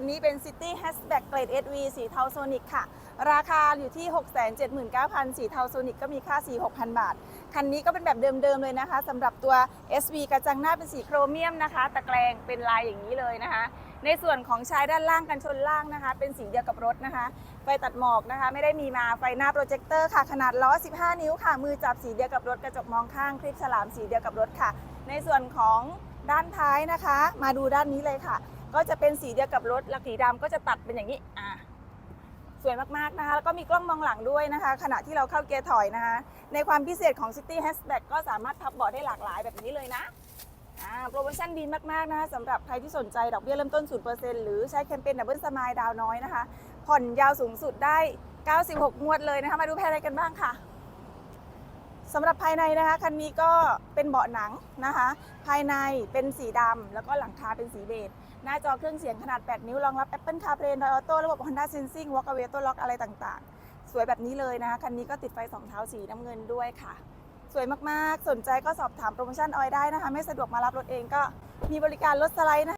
คันนี้เป็น City Hatchback Grade SV สีเทาโซนิกค่ะ ราคาอยู่ที่ 679,000 สีเทาโซนิกก็มีค่าสี6,000 บาท คันนี้ก็เป็นแบบเดิมๆเลยนะคะสำหรับตัว SV กระจังหน้าเป็นสีโครเมียมนะคะ ตะแกรงเป็นลายอย่างนี้เลยนะคะ ในส่วนของชายด้านล่างกันชนล่างนะคะ เป็นสีเดียวกับรถนะคะ ไฟตัดหมอกนะคะ ไม่ได้มีมาไฟหน้าโปรเจคเตอร์ค่ะ ขนาดล้อ 15 นิ้วค่ะ มือจับสีเดียวกับรถกระจกมองข้างคลิปฉลามสีเดียวกับรถค่ะ ในส่วนของด้านท้ายนะคะ มาดูด้านนี้เลยค่ะ ก็จะเป็นสีเดียวกับรถและสีดำก็จะตัดเป็นอย่างนี้อ่าสวยมากๆนะคะ แล้วก็มีกล้องมองหลังด้วยนะคะ ขณะที่เราเข้าเกียร์ถอยนะคะ ในความพิเศษของ City Hatchback ก็สามารถพับเบาะได้หลากหลายแบบนี้เลยนะโปรโมชั่นดีมาก ๆ นะคะสำหรับใครที่สนใจดอกเบี้ยเริ่มต้น 0%หรือใช้แคมเปญดับเบิลสมายดาวน้อยนะคะ ผ่อนยาวสูงสุดได้ 96 งวดเลยนะคะ มาดูภายในกันบ้างค่ะ สำหรับภายในนะคะคันนี้ก็เป็นเบาะหนังนะคะ ภายในเป็นสีดำแล้วก็หลังคาเป็นสีเบจหน้าจอเครื่องเสียงขนาด 8 นิ้วรองรับ Apple CarPlay Android Auto ระบบ Honda Sensing Walk Away Auto Lock อะไรต่างๆ สวยแบบนี้เลยนะคะคันนี้ก็ติดไฟสองเท้าสีน้ำเงินด้วยค่ะ สวยมากๆ สนใจก็สอบถามโปรโมชั่นออยได้นะคะ ไม่สะดวกมารับรถเองก็มีบริการรถสไลด์นะคะ